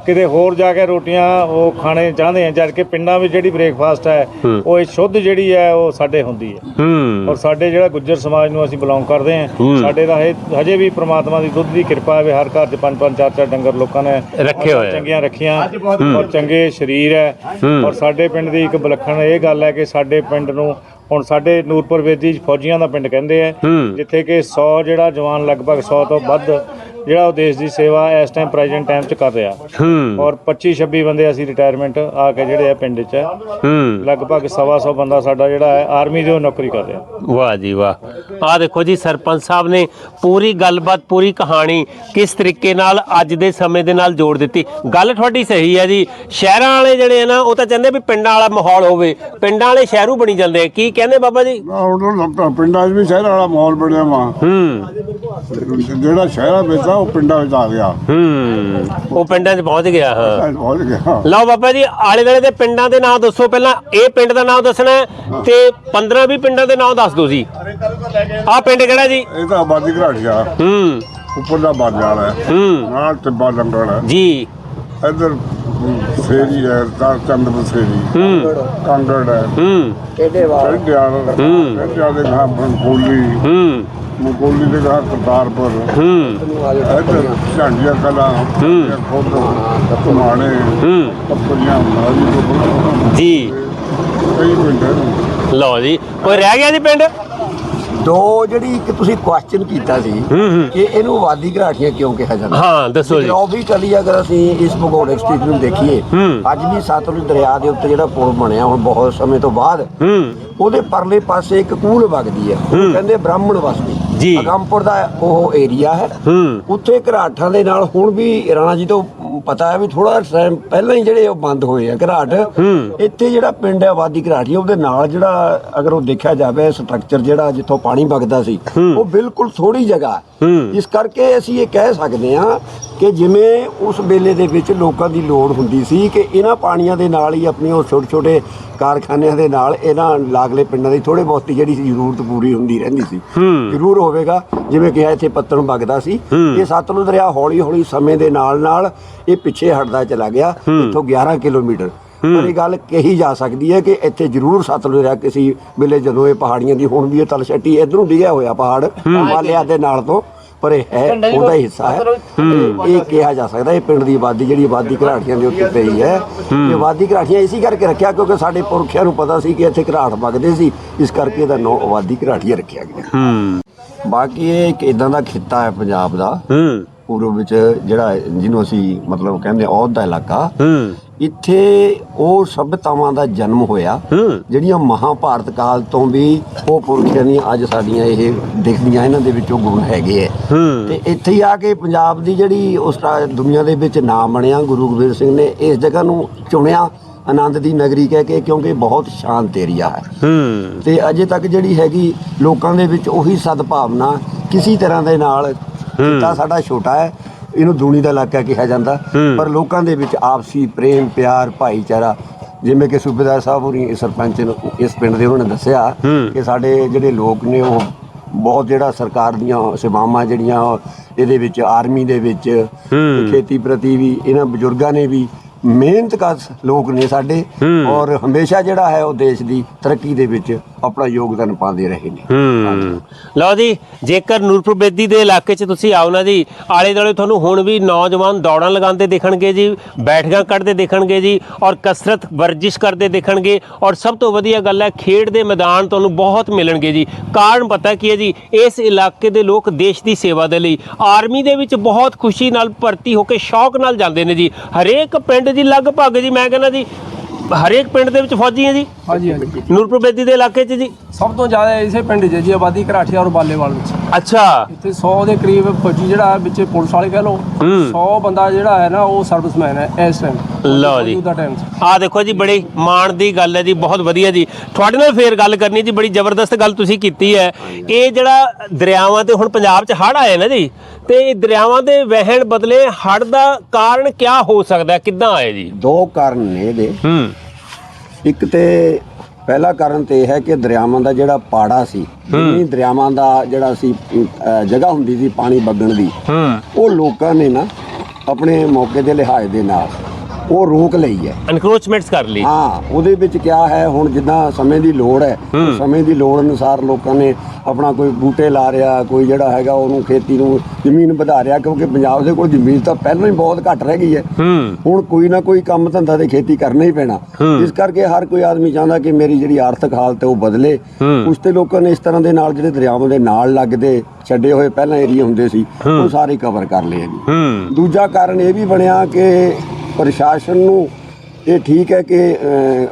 ਕਿਤੇ ਹੋਰ ਜਾ ਕੇ ਰੋਟੀਆਂ ਉਹ ਖਾਣੇ ਚਾਹੁੰਦੇ ਆ ਜਦ ਕਿ ਪਿੰਡਾਂ ਵਿੱਚ ਜਿਹੜੀ ਬ੍ਰੇਕਫਾਸਟ ਹੈ। ਉਹ ਇਹ ਸ਼ੁੱਧ ਜਿਹੜੀ ਹੈ ਉਹ ਸਾਡੇ ਹੁੰਦੀ ਹੈ ਹੂੰ ਔਰ ਸਾਡੇ ਜਿਹੜਾ ਗੁੱਜਰ ਸਮਾਜ ਨੂੰ ਅਸੀਂ ਬਿਲੋਂਗ ਕਰਦੇ। ਹਾਂ ਸਾਡੇ ਦਾ ਹਜੇ ਵੀ ਪ੍ਰਮਾਤਮਾ ਦੀ ਦੁੱਧ ਦੀ ਕਿਰਪਾ ਹੈ ਵੀ ਹਰ ਘਰ 'ਚ ਪੰਜ ਪੰਜ ਚਾਰ ਚਾਰ ਡੰਗਰ ਲੋਕਾਂ ਨੇ ਰੱਖੇ ਹੋਏ ਆ। ਚੰਗੀਆਂ ਰੱਖੀਆਂ ਔਰ ਚੰਗੇ ਸਰੀਰ ਹੈ। ਔਰ ਸਾਡੇ ਪਿੰਡ ਦੀ ਇੱਕ ਵਿਲੱਖਣ ਇਹ ਗੱਲ ਹੈ ਕਿ ਸਾਡੇ ਪਿੰਡ ਨੂੰ ਹੁਣ ਸਾਡੇ ਨੂਰਪੁਰ ਵੇਦੀ ਫੌਜੀਆਂ ਦਾ ਪਿੰਡ ਕਹਿੰਦੇ ਆ ਹੂੰ ਜਿੱਥੇ ਕਿ 100 ਜਿਹੜਾ ਜਵਾਨ ਲਗਭਗ 100 ਤੋਂ ਵੱਧ ਜਿਹੜਾ ਉਹ ਦੇਸ਼ ਦੀ ਸੇਵਾ ਇਸ ਟਾਈਮ ਪ੍ਰੈਜ਼ੈਂਟ ਟਾਈਮ 'ਚ ਕਰ ਰਿਹਾ। ਹੂੰ। ਔਰ 25 26 ਬੰਦੇ ਅਸੀਂ ਰਿਟਾਇਰਮੈਂਟ ਆ ਕੇ ਜਿਹੜੇ ਆ ਪਿੰਡ 'ਚ ਹੈ। ਲਗਭਗ ਸਵਾ ਸੌ ਬੰਦਾ ਸਾਡਾ ਜਿਹੜਾ ਹੈ ਆਰਮੀ ਦੇ ਉਹ ਨੌਕਰੀ ਕਰ ਰਿਹਾ। ਵਾਹ ਜੀ ਵਾਹ। ਆ ਦੇਖੋ ਜੀ ਸਰਪੰਚ ਸਾਹਿਬ ਨੇ ਪੂਰੀ ਗੱਲਬਾਤ ਪੂਰੀ ਕਹਾਣੀ ਕਿਸ ਤਰੀਕੇ ਨਾਲ ਅੱਜ ਦੇ ਸਮੇਂ ਦੇ ਨਾਲ ਜੋੜ ਦਿੱਤੀ। ਗੱਲ ਤੁਹਾਡੀ ਸਹੀ ਹੈ ਜੀ। ਸ਼ਹਿਰਾਂ ਵਾਲੇ ਜਿਹੜੇ ਆ ਨਾ ਉਹ ਤਾਂ ਚਾਹੁੰਦੇ ਵੀ ਪਿੰਡਾਂ ਵਾਲਾ ਮਾਹੌਲ ਹੋਵੇ ਪਿੰਡਾਂ ਵਾਲੇ ਸ਼ਹਿਰੂ ਬਣੀ ਜਾਂਦੇ ਆ। ਕੀ ਕਹਿੰਦੇ ਬਾਬਾ ਜੀ? ਹੁਣ ਪਿੰਡਾਂ 'ਚ ਵੀ ਸ਼ਹਿਰ ਵਾਲਾ ਮਾਹੌਲ ਬਣਿਆ ਵਾ। ਹੂੰ। ਜਿਹੜਾ ਸ਼ਹਿਰਾਂ ਵਿੱਚ ਆ ਉਹ ਪਿੰਡਾਂ ਵਿੱਚ ਆ ਗਿਆ। ਹੂੰ ਉਹ ਪਿੰਡਾਂ 'ਚ ਪਹੁੰਚ ਗਿਆ ਹਾਂ। ਪਹੁੰਚ ਗਿਆ। ਲਓ ਬਾਬਾ ਜੀ ਆਲੇ ਦੁਆਲੇ ਦੇ ਪਿੰਡਾਂ ਦੇ ਨਾਮ ਦੱਸੋ ਪਹਿਲਾਂ ਇਹ ਪਿੰਡ ਦਾ ਨਾਮ ਦੱਸਣਾ ਹੈ ਤੇ 15 20 ਪਿੰਡਾਂ ਦੇ ਨਾਮ ਦੱਸ ਦਿਓ ਜੀ। ਆਹ ਪਿੰਡ ਕਿਹੜਾ ਜੀ? ਇਹ ਤਾਂ ਆਬਾਦੀ ਘਰਾਟਿਆ ਹੂੰ। ਉੱਪਰ ਦਾ ਬਾਜ਼ਾਰ ਹੈ। ਹੂੰ। ਨਾਲ ਟਿੱਬਾ ਲੰਗੜ ਹੈ। ਜੀ। ਇੱਧਰ ਫੇਰੀ ਹੈ ਤਾਂ ਚੰਦ ਬਸੇਰੀ। ਹੂੰ। ਕਾਂਗੜ ਹੈ। ਹੂੰ। ਪਿੰਡਿਆਲ ਹੂੰ। ਪਿੰਡਿਆਲ ਦੇ ਘਾਹ ਮਨਕੋਲੀ ਹੂੰ। ਮਨਕੋਲੀ ਦੇ ਘਾਹ ਕਰਤਾਰਪੁਰ ਹੂੰ। ਇੱਧਰ ਝਾਂਡੀਆਂ ਕਲਾ ਹੂੰ। ਖੁਦ ਕੁਮਾਣੇ ਹੂੰ। ਕੱਪੜੀਆਂ ਮਾਰੀ ਤੋਂ ਜੀ। ਕਈ ਪਿੰਡ ਹੈ ਲਓ ਜੀ ਕੋਈ ਰਹਿ ਗਿਆ ਜੀ ਪਿੰਡ? ਦੋ ਜਿਹੜੀ ਇੱਕ ਤੁਸੀਂ ਕੁਐਸਚਨ ਕੀਤਾ ਸੀ ਹੂੰ ਹੂੰ। ਕਿ ਇਹਨੂੰ ਵਾਦੀ ਘਰਾਟੀਆਂ ਕਿਉਂ ਕਿਹਾ ਜਾਂਦਾ? ਹਾਂ ਦੱਸੋ ਜੀ। ਜੀਓਗ੍ਰਾਫਿਕਲੀ ਅਗਰ ਅਸੀਂ ਇਸ ਭੂਗੋਲਿਕ ਸਥਿਤੀ ਨੂੰ ਦੇਖੀਏ ਹੂੰ। ਅੱਜ ਵੀ ਸਤਲੁਜ ਦਰਿਆ ਦੇ ਉੱਤੇ ਜਿਹੜਾ ਪੁਲ ਬਣਿਆ ਹੁਣ ਬਹੁਤ ਸਮੇਂ ਤੋਂ ਬਾਅਦ ਹੂੰ। ਉਹਦੇ ਪਰਲੇ ਪਾਸੇ ਇੱਕ ਕੂਲ ਵਗਦੀ ਹੈ। ਕਹਿੰਦੇ ਬ੍ਰਾਹਮਣ ਵਸਤੀ। ਜੀ। ਅਗੰਪੁਰ ਦਾ ਉਹ ਏਰੀਆ ਹੈ ਹੂੰ ਉੱਥੇ ਘਰਾਟਾਂ ਦੇ ਨਾਲ ਹੁਣ ਵੀ ਰਾਣਾ ਜੀ ਤੋਂ ਪਤਾ ਹੈ ਵੀ ਥੋੜਾ ਟਾਈਮ ਪਹਿਲਾਂ ਹੀ ਜਿਹੜੇ ਉਹ ਬੰਦ ਹੋਏ ਆ ਘਰਾਟ ਹੂੰ। ਇੱਥੇ ਜਿਹੜਾ ਪਿੰਡ ਹੈ ਆਬਾਦੀ ਘਰਾਟੀ ਉਹਦੇ ਨਾਲ ਜਿਹੜਾ ਅਗਰ ਉਹ ਦੇਖਿਆ ਜਾਵੇ ਸਟਰਕਚਰ ਜਿਹੜਾ ਜਿੱਥੋਂ ਪਾਣੀ ਵਗਦਾ ਸੀ ਉਹ ਬਿਲਕੁਲ ਥੋੜੀ ਜਗ੍ਹਾ। ਇਸ ਕਰਕੇ ਅਸੀਂ ਇਹ ਕਹਿ ਸਕਦੇ ਹਾਂ ਕਿ ਜਿਵੇਂ ਉਸ ਵੇਲੇ ਦੇ ਵਿੱਚ ਲੋਕਾਂ ਦੀ ਲੋੜ ਹੁੰਦੀ ਸੀ ਕਿ ਇਹਨਾਂ ਪਾਣੀਆਂ ਦੇ ਨਾਲ ਹੀ ਆਪਣੀ ਉਹ ਛੋਟੇ ਛੋਟੇ ਕਾਰਖਾਨਿਆਂ ਦੇ ਨਾਲ ਇਹਨਾਂ ਲਾਗਲੇ ਪਿੰਡਾਂ ਦੀ ਥੋੜੇ ਬਹੁਤੀ ਜਿਹੜੀ ਜ਼ਰੂਰਤ ਪੂਰੀ ਹੁੰਦੀ ਰਹਿੰਦੀ ਸੀ। ਜ਼ਰੂਰ ਹੋਵੇਗਾ ਜਿਵੇਂ ਕਿਹਾ ਇੱਥੇ ਪੱਤਣ ਵਗਦਾ ਸੀ। ਇਹ ਸਤਲੁਜ ਦਰਿਆ ਹੌਲੀ ਹੌਲੀ ਸਮੇਂ ਦੇ ਨਾਲ ਨਾਲ ਇਹ ਪਿੱਛੇ ਹਟਦਾ ਚਲਾ ਗਿਆ ਇੱਥੋਂ 11 ਕਿਲੋਮੀਟਰ। ਪਰ ਇਹ ਗੱਲ ਕਹੀ ਜਾ ਸਕਦੀ ਹੈ ਕਿ ਇੱਥੇ ਜ਼ਰੂਰ ਸਤਲੁਜ ਦਰਿਆ ਕਿਸੇ ਵੇਲੇ ਜਦੋਂ ਇਹ ਪਹਾੜੀਆਂ ਦੀ ਹੁਣ ਵੀ ਇਹ ਤਲਛਟੀ ਇਧਰੋਂ ਡਿੱਗਿਆ ਹੋਇਆ ਪਹਾੜ ਹਿਮਾਲਿਆ ਦੇ ਨਾਲ ਤੋਂ। ਪਰ ਇਹ ਹੈ ਉਹਦਾ ਹੀ ਹਿੱਸਾ ਹੈ। ਇਹ- ਕਿਹਾ ਜਾ ਸਕਦਾ ਇਹ ਪਿੰਡ ਦੀ ਆਬਾਦੀ ਜਿਹੜੀ ਆਬਾਦੀ ਘਰਾਟੀਆਂ ਦੇ ਉੱਤੇ ਪਈ ਹੈ। ਇਹ ਆਬਾਦੀ ਘਰਾਟੀਆਂ ਇਸੇ ਕਰਕੇ ਰੱਖਿਆ ਕਿਉਂਕਿ ਸਾਡੇ ਪੁਰਖਿਆਂ ਨੂੰ ਪਤਾ ਸੀ ਕਿ ਇੱਥੇ ਘਰਾਟ ਵਗਦੇ ਸੀ। ਇਸ ਕਰਕੇ ਇਹਦਾ ਨਾਂ ਆਬਾਦੀ ਘਰਾਟੀਆਂ ਰੱਖਿਆ ਗਿਆ। ਹੂੰ। ਬਾਕੀ ਇਹ ਇੱਕ ਇਦਾਂ ਦਾ ਖਿੱਤਾ ਹੈ ਪੰਜਾਬ ਦਾ। ਹੂੰ। ਪੂਰਬ ਵਿੱਚ ਜਿਹੜਾ ਜਿਹਨੂੰ ਅਸੀਂ ਮਤਲਬ ਕਹਿੰਦੇ ਔਧ ਦਾ ਇਲਾਕਾ। ਹੂੰ। ਇੱਥੇ ਉਹ ਸਭਿਤਾਵਾਂ ਦਾ ਜਨਮ ਹੋਇਆ। ਜਿਹੜੀਆਂ ਮਹਾਭਾਰਤ ਕਾਲ ਤੋਂ ਵੀ ਉਹ ਪੁਰਖਿਆਂ ਦੀਆਂ ਅੱਜ ਸਾਡੀਆਂ ਇਹ ਦਿਖਦੀਆਂ ਇਹਨਾਂ ਦੇ ਵਿੱਚੋਂ ਗੁਣ ਹੈਗੇ ਐ। ਤੇ ਇੱਥੇ ਹੀ ਆ ਕੇ ਪੰਜਾਬ ਦੀ ਜਿਹੜੀ ਉਸ ਦੁਨੀਆ ਦੇ ਵਿੱਚ ਨਾਮ ਬਣਿਆ ਗੁਰੂ ਗੋਬਿੰਦ ਸਿੰਘ ਨੇ ਇਸ ਜਗ੍ਹਾ ਨੂੰ ਚੁਣਿਆ ਆਨੰਦ ਦੀ ਨਗਰੀ ਕਹਿ ਕੇ ਕਿਉਂਕਿ ਬਹੁਤ ਸ਼ਾਂਤ ਏਰੀਆ ਹੈ। ਤੇ ਅਜੇ ਤੱਕ ਜਿਹੜੀ ਹੈਗੀ ਲੋਕਾਂ ਦੇ ਵਿੱਚ ਉਹੀ ਸਦਭਾਵਨਾ ਕਿਸੇ ਤਰ੍ਹਾਂ ਦੇ ਨਾਲ ਕਿੱਤਾ ਸਾਡਾ ਛੋਟਾ ਹੈ ਇਹਨੂੰ ਦੂਣੀ ਦਾ ਇਲਾਕਾ ਕਿਹਾ ਜਾਂਦਾ। ਪਰ ਲੋਕਾਂ ਦੇ ਵਿੱਚ ਆਪਸੀ ਪ੍ਰੇਮ ਪਿਆਰ ਭਾਈਚਾਰਾ ਜਿਵੇਂ ਕਿ ਸੂਬੇਦਾਰ ਸਾਹਿਬ ਹੋਰੀ ਸਰਪੰਚ ਨੂੰ ਇਸ ਪਿੰਡ ਦੇ ਉਹਨਾਂ ਨੇ ਦੱਸਿਆ ਕਿ ਸਾਡੇ ਜਿਹੜੇ ਲੋਕ ਨੇ ਉਹ ਬਹੁਤ ਜਿਹੜਾ ਸਰਕਾਰ ਦੀਆਂ ਸੇਵਾਵਾਂ ਜਿਹੜੀਆਂ ਇਹਦੇ ਵਿੱਚ ਆਰਮੀ ਦੇ ਵਿੱਚ ਖੇਤੀ ਪ੍ਰਤੀ ਵੀ ਇਹਨਾਂ ਬਜ਼ੁਰਗਾਂ ਨੇ ਵੀ ਮਿਹਨਤ ਕਰ ਲੋਕ ਨੇ ਸਾਡੇ ਔਰ ਹਮੇਸ਼ਾ ਜਿਹੜਾ ਹੈ ਉਹ ਦੇਸ਼ ਦੀ ਤਰੱਕੀ ਦੇ ਵਿੱਚ ਆਪਣਾ ਯੋਗਦਾਨ ਪਾਉਂਦੇ ਰਹੇ ਨੇ। ਹੂੰ। ਲਓ ਜੀ, ਜੇਕਰ ਨੂਰਪੁਰ ਬੇਦੀ ਦੇ ਇਲਾਕੇ 'ਚ ਤੁਸੀਂ ਆਓ ਨਾ ਜੀ, ਆਲੇ ਦੁਆਲੇ ਤੁਹਾਨੂੰ ਹੁਣ ਵੀ ਨੌਜਵਾਨ ਦੌੜਾਂ ਲਗਾਉਂਦੇ ਦੇਖਣਗੇ ਜੀ, ਬੈਠਕਾਂ ਕੱਢਦੇ ਦੇਖਣਗੇ ਜੀ ਔਰ ਕਸਰਤ ਵਰਜਿਸ਼ ਕਰਦੇ ਦੇਖਣਗੇ ਔਰ ਸਭ ਤੋਂ ਵਧੀਆ ਗੱਲ ਹੈ, ਖੇਡ ਦੇ ਮੈਦਾਨ ਤੁਹਾਨੂੰ ਬਹੁਤ ਮਿਲਣਗੇ ਜੀ। ਕਾਰਨ ਪਤਾ ਕੀ ਹੈ ਜੀ, ਇਸ ਇਲਾਕੇ ਦੇ ਲੋਕ ਦੇਸ਼ ਦੀ ਸੇਵਾ ਦੇ ਲਈ ਆਰਮੀ ਦੇ ਵਿੱਚ ਬਹੁਤ ਖੁਸ਼ੀ ਨਾਲ ਭਰਤੀ ਹੋ ਕੇ ਸ਼ੌਕ ਨਾਲ ਜਾਂਦੇ ਨੇ ਜੀ। ਹਰੇਕ ਪਿੰਡ ਜੀ ਲਗਭਗ ਜੀ, ਮੈਂ ਕਹਿੰਦਾ ਜੀ ਹਰੇਕ ਪਿੰਡ ਦੇ ਵਿੱਚ ਫੌਜੀ ਹੈ ਜੀ? ਹਾਂਜੀ ਹਾਂਜੀ। ਨੂਰਪੁਰ ਬੇਦੀ ਦੇ ਇਲਾਕੇ 'ਚ ਜੀ? ਸਭ ਤੋਂ ਜ਼ਿਆਦਾ ਇਸੇ ਪਿੰਡ 'ਚ ਜੀ ਆਬਾਦੀ ਘਰਾਠੀਆ ਔਰ ਬਾਲੇਵਾਲ ਵਿੱਚ। ਅੱਛਾ। ਇੱਥੇ 100 ਦੇ ਕਰੀਬ ਫੌਜੀ ਜਿਹੜਾ ਵਿੱਚ ਪੁਲਿਸ ਵਾਲੇ ਕਹਿ ਲਓ 100 ਬੰਦਾ ਜਿਹੜਾ ਹੈ ਨਾ ਉਹ ਸਰਵਿਸਮੈਨ ਹੈ ਇਸ ਟਾਈਮ ਲਓ ਜੀ। ਆ ਦੇਖੋ ਜੀ ਬੜੀ ਮਾਣ ਦੀ ਗੱਲ ਹੈ ਜੀ ਬਹੁਤ ਵਧੀਆ ਜੀ। ਤੁਹਾਡੇ ਨਾਲ ਫੇਰ ਗੱਲ ਕਰਨੀ ਜੀ ਬੜੀ ਜ਼ਬਰਦਸਤ ਗੱਲ ਤੁਸੀਂ ਕੀਤੀ ਹੈ। ਇਹ ਜਿਹੜਾ ਦਰਿਆਵਾਂ ਤੇ ਹੁਣ ਪੰਜਾਬ 'ਚ ਹੜ੍ਹ ਆਏ ਨਾ ਜੀ ਤੇ ਇਹ ਦਰਿਆਵਾਂ ਦੇ ਵਹਿਣ ਬਦਲੇ ਹੜ੍ਹ ਦਾ ਕਾਰਨ ਕੀ ਹੋ ਸਕਦਾ ਕਿੱਦਾਂ ਆਏ ਜੀ? ਦੋ ਕਾਰਨ ਨੇ ਇਹਦੇ। ਹੂੰ। ਇੱਕ ਤੇ ਪਹਿਲਾ ਕਾਰਨ ਤੇ ਇਹ ਹੈ ਕਿ ਦਰਿਆਵਾਂ ਦਾ ਜਿਹੜਾ ਪਾੜਾ ਸੀ ਜਿੰਨੀ ਦਰਿਆਵਾਂ ਦਾ ਜਿਹੜਾ ਸੀ ਅਹ, ਜਗ੍ਹਾ ਹੁੰਦੀ ਸੀ ਪਾਣੀ ਵਗਣ ਦੀ ਉਹ ਲੋਕਾਂ ਨੇ ਨਾ ਆਪਣੇ ਮੌਕੇ ਦੇ ਲਿਹਾਜ਼ ਦੇ ਨਾਲ ਉਹ ਰੋਕ ਲਈ ਹੈ। ਐਨਕਰੋਚਮੈਂਟਸ ਕਰ ਲਈ। ਹਾਂ ਉਹਦੇ ਵਿੱਚ ਕਿਆ ਹੈ ਹੁਣ ਜਿੱਦਾਂ ਸਮੇਂ ਦੀ ਲੋੜ ਹੈ। ਸਮੇਂ ਦੀ ਲੋੜ ਅਨੁਸਾਰ ਲੋਕਾਂ ਨੇ ਆਪਣਾ ਕੋਈ ਬੂਟੇ ਲਾ ਰਿਹਾ ਕੋਈ ਜਿਹੜਾ ਹੈਗਾ ਉਹਨੂੰ ਖੇਤੀ ਨੂੰ ਜ਼ਮੀਨ ਵਧਾ ਰਿਹਾ ਕਿਉਂਕਿ ਪੰਜਾਬ ਦੇ ਕੋਲ ਜ਼ਮੀਨ ਤਾਂ ਪਹਿਲਾਂ ਹੀ ਬਹੁਤ ਘੱਟ ਰਹਿ ਗਈ ਹੈ। ਹੁਣ ਕੋਈ ਨਾ ਕੋਈ ਕੰਮ ਧੰਦਾ ਤੇ ਖੇਤੀ ਕਰਨਾ ਹੀ ਪੈਣਾ। ਇਸ ਕਰਕੇ ਹਰ ਕੋਈ ਆਦਮੀ ਚਾਹੁੰਦਾ ਕਿ ਮੇਰੀ ਜਿਹੜੀ ਆਰਥਿਕ ਹਾਲਤ ਹੈ ਉਹ ਬਦਲੇ। ਉਸ ਤੇ ਲੋਕਾਂ ਨੇ ਇਸ ਤਰ੍ਹਾਂ ਦੇ ਨਾਲ ਜਿਹੜੇ ਦਰਿਆਵਾਂ ਦੇ ਨਾਲ ਲੱਗਦੇ ਛੱਡੇ ਹੋਏ ਪਹਿਲਾਂ ਏਰੀਆ ਹੁੰਦੇ ਸੀ ਉਹ ਸਾਰੇ ਕਵਰ ਕਰ ਲਏ ਜੀ। ਦੂਜਾ ਕਾਰਨ ਇਹ ਵੀ ਬਣਿਆ ਕਿ ਪ੍ਰਸ਼ਾਸਨ ਨੂੰ ਇਹ ਠੀਕ ਹੈ ਕਿ